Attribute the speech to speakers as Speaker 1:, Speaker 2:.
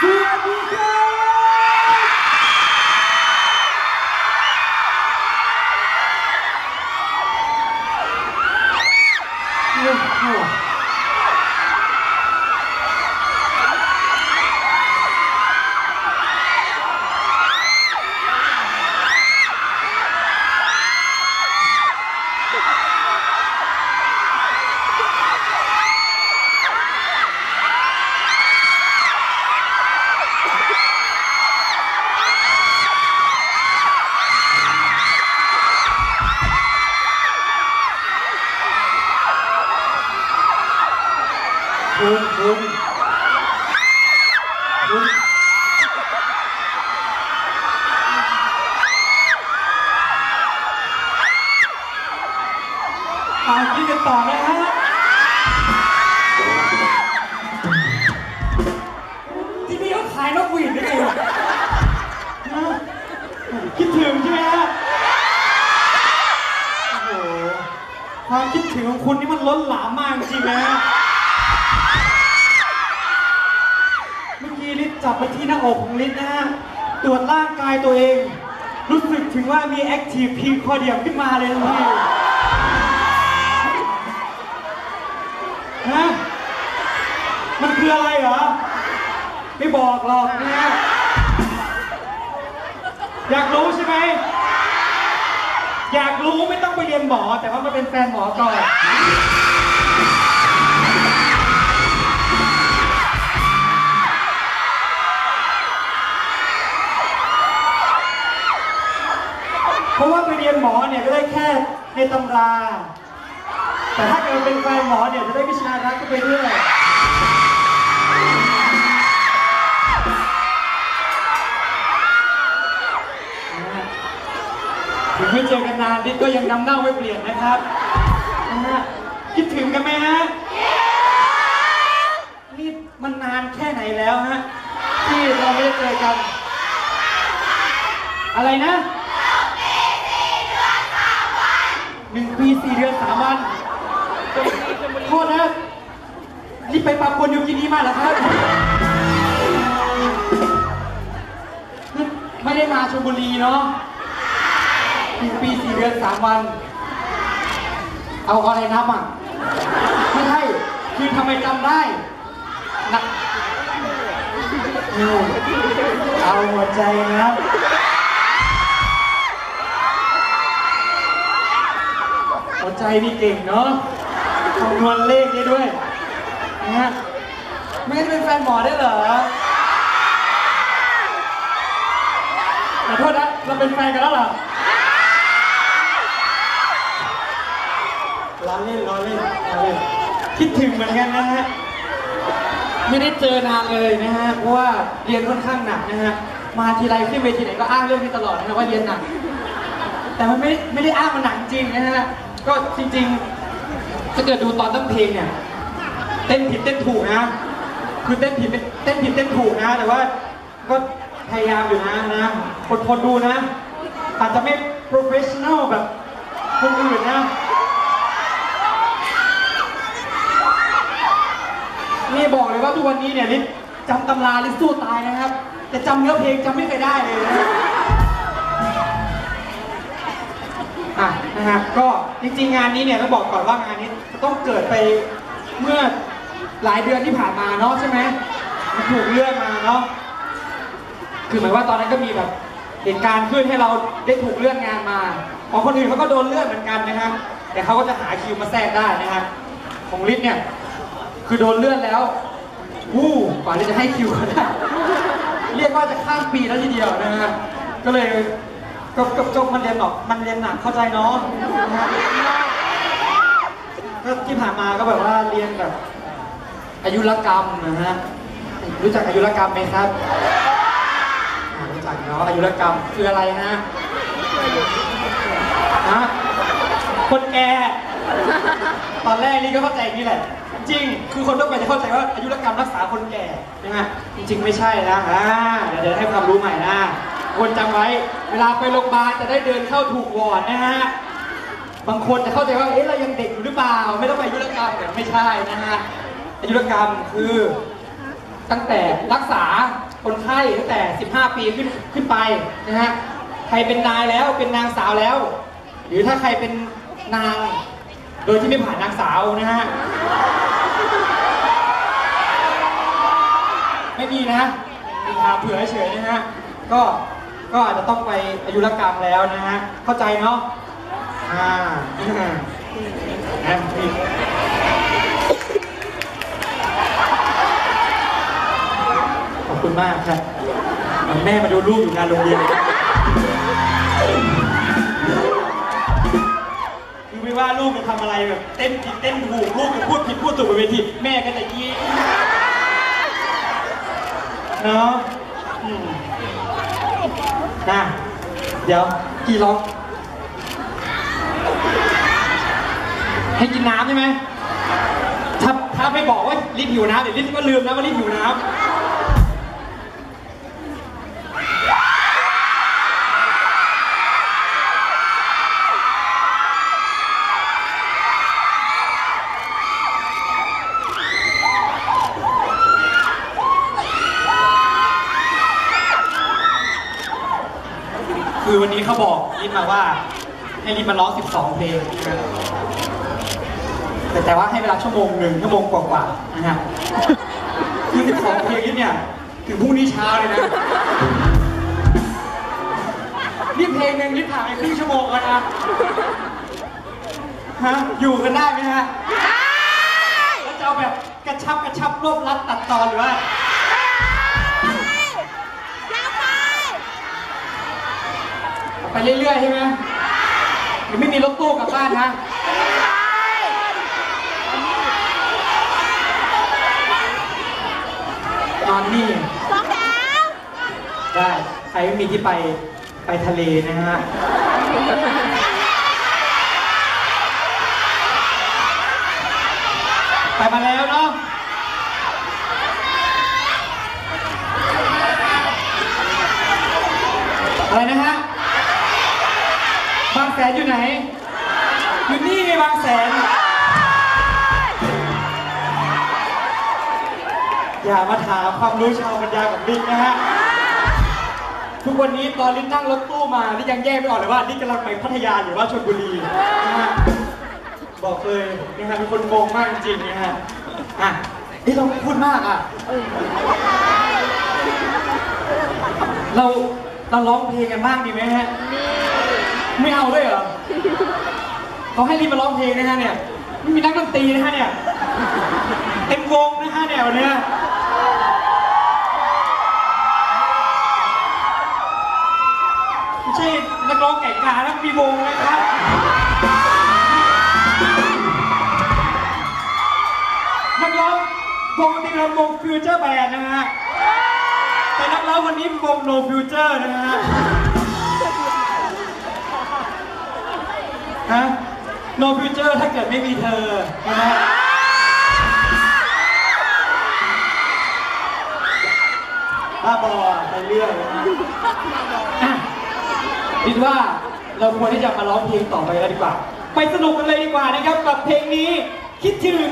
Speaker 1: Sua กันต่อนะฮะที่นี่เขาขายนกหวีดด้วยกันะคิดถึงใช่ไหมฮะโอ้โหความคิดถึงของคุณนี่มันล้นหลามมากจริงนะฮะเมื่อกี้ลิศจับไปที่หน้าอกของลิศนะฮะตรวจร่างกายตัวเอง รู้สึกถึงว่ามีแอคทีฟพีคอเดียมขึ้นมาเลยทันที คืออะไรเหรอ ไม่บอกหรอกนะฮะอยากรู้ใช่ไหม อยากรู้ไม่ต้องไปเรียนหมอ แต่ว่ามาเป็นแฟนหมอก่อน เพราะว่าไปเรียนหมอเนี่ยก็ได้แค่ในตำรา แต่ถ้าเกิดเป็นแฟนหมอเนี่ยจะได้วิชารักก็ไปด้วย ยังนำเน่าไม่เปลี่ยนนะครับนะฮะคิดถึงกันไหมฮะนี่มันนานแค่ไหนแล้วฮะที่เราไม่ได้เจอกัน อะไรนะหนึ่งปีสี่เดือนสามวันโทษนะนี่ไปปรับคนยูกินีมาเหรอครับ ไม่ได้มาชลบุรีเนาะ หนึ่ปีสี่เดือนสามวัน เอาอะไรนับอะ ไม่ใช่ คือทำไมจำได้นะนี่เอาหัวใจนะหัวใจนี่เก่งเนาะคำนวณเลขได้ด้วยนะฮะไม่ได้เป็นแฟนหมอได้เหรอขอโทษนะ เราเป็นแฟนกันแล้วเหรอ ล้อเล่นล้อเล่นล้อเล่น คิดถึงเหมือนกันนะฮะ ไม่ได้เจอนานเลยนะฮะ เพราะว่าเรียนค่อนข้างหนักนะฮะ มาทีไรขึ้นเวทีไหนก็อ้างเรื่องนี้ตลอดนะฮะว่าเรียนหนัก แต่มันไม่ไม่ได้อ้างมันหนักจริงนะฮะ ก็จริงๆ ถ้าเกิดดูตอนต้นเพลงเนี่ย เต้นผิดเต้นถูกนะ คือเต้นผิดเต้นผิดเต้นถูกนะ แต่ว่าก็พยายามอยู่นะนะอดทนดูนะ อาจจะไม่ professional แบบคนอื่นนะ นี่บอกเลยว่าทุกวันนี้เนี่ยลิศจำตำราลิศสู้ตายนะครับ แต่จำเนื้อเพลงจำไม่เคยได้เลยนะอะนะฮะก็จริงๆงานนี้เนี่ยต้องบอกก่อนว่างานนี้ต้องเกิดไปเมื่อหลายเดือนที่ผ่านมาเนาะใช่ไหมมันถูกเลื่อนมาเนาะคือหมายว่าตอนนั้นก็มีแบบเหตุการณ์ขึ้นให้เราได้ถูกเลื่อนงานมาของคนอื่นเขาก็โดนเลื่อนเหมือนกันนะฮะแต่เขาก็จะหาคิวมาแทรกได้นะฮะของลิศเนี่ย คือโดนเลื่อนแล้ววู้กว่าที่จะให้คิวกันได้เรียกว่าจะข้ามปีแล้วทีเดียวนะฮะก็เลยก็ก็ก็มันเรียนหรอกมันเรียนหนักเข้าใจเนาะนะฮะก็ที่ผ่านมาก็แบบว่าเรียนแบบอายุรกรรมนะฮะรู้จักอายุรกรรมไหมครับรู้จักเนาะอายุรกรรมคืออะไรฮะฮะคนแก่ตอนแรกนี่ก็เข้าใจอย่างนี้แหละ จริง คือคนทั่วไปจะเข้าใจว่าอายุรกรรมรักษาคนแก่นะฮะจริง ๆ ไม่ใช่นะอ่าเดี๋ยวเดี๋ยวให้ความรู้ใหม่นะควรจำไว้ เวลาไปโรงพยาบาลจะได้เดินเข้าถูกวอร์ดนะฮะบางคนจะเข้าใจว่าเอ๊ะเรายังเด็กอยู่หรือเปล่า ไม่ต้องไปอายุรกรรมแต่ไม่ใช่นะฮะอายุรกรรมคือตั้งแต่รักษาคนไข้ตั้งแต่ 15 ปีขึ้นขึ้นไปนะฮะใครเป็นนายแล้วเป็นนางสาวแล้ว หรือถ้าใครเป็นนาง โดยที่ไม่ผ่านนางสาวนะฮะ ไม่มีนะมีถามเผื่อเฉยนะฮะ ก็ก็อาจจะต้องไปอายุรกรรมแล้วนะฮะ เข้าใจเนาะ อ่านะนี่ขอบคุณมากครับ แม่มาดูลูกอยู่งานโรงเรียน ว่าลูกจะทำอะไรแบบเต้นผิดเต้นถูกลูกจะพูดผิดพูดถูกบนเวทีแม่ก็จะยิ้มเนาะอืมนะเดี๋ยวกี่ร้องให้กินน้ำใช่ไหมถ้าถ้าไม่บอกว่ารีบหิวน้ำเดี๋ยวรีบก็ลืมนะว่ารีบหิวน้ำ คือวันนี้เขาบอกลิฟมา ว่าให้ลิฟมาร้อง 12 เพลงนะครับแต่แต่ว่าให้เวลาชั่วโมงหนึ่งชั่วโมงกว่าๆนะฮะคือ 12 เพลงลิฟเนี่ยถึงพรุ่งนี้เช้าเลยนะนี่เพลงหนึ่งลิฟผ่านไปครึ่งชั่วโมงแล้วนะฮะอยู่กันได้ไหมฮะแล้วจะเอาแบบกระชับกระชับรวบรัดตัดตอนหรือว่า ไป เรื่อยๆใช่ไหมหรือไม่มีรถตู้กลับบ้านฮะนอนนี่ได้ใครไม่มีที่ไปไปทะเลนะฮะไปมาแล้วเนาะอะไรนะฮะบาง แสนอยู่ไหน อยู่นี่ไงบางแสน อย่ามาถามความรู้ชาวปัญญากับบิ๊กนะฮะ ทุกวันนี้ตอนลิ้นนั่งรถตู้มานี่ยังแยกไม่ออกเลยว่านี่กำลังไปพัทยาหรือว่าชลบุรีนะฮะ บอกเลยนะฮะเป็นคนงงมากจริงๆนะฮะ อะเอ้ยเราพูดมากอะ เราเราร้องเพลงกันบ้างดีไหมฮะ ไม่เอาด้วยเหรอเขาให้รีบมาร้องเพลงนะฮะเนี่ยไม่มีนักดนตรีนะฮะเนี่ยเต็มวงนะฮะเนี่ยวันนี้ไม่ใช่นักร้องไก่กานะมีวงนะครับนักร้องวงตีเราวงฟิวเจอร์แบนนะฮะแต่นักร้องวันนี้วง No Future นะฮะ ฮะ No Future ถ้าเกิดไม่มีเธอนะฮะบ้าบอไปเรื่อยอะคิดว่าเราควรที่จะมาร้องเพลงต่อไปแล้วดีกว่า ไปสนุกกันเลยดีกว่านะครับกับเพลงนี้คิดถึง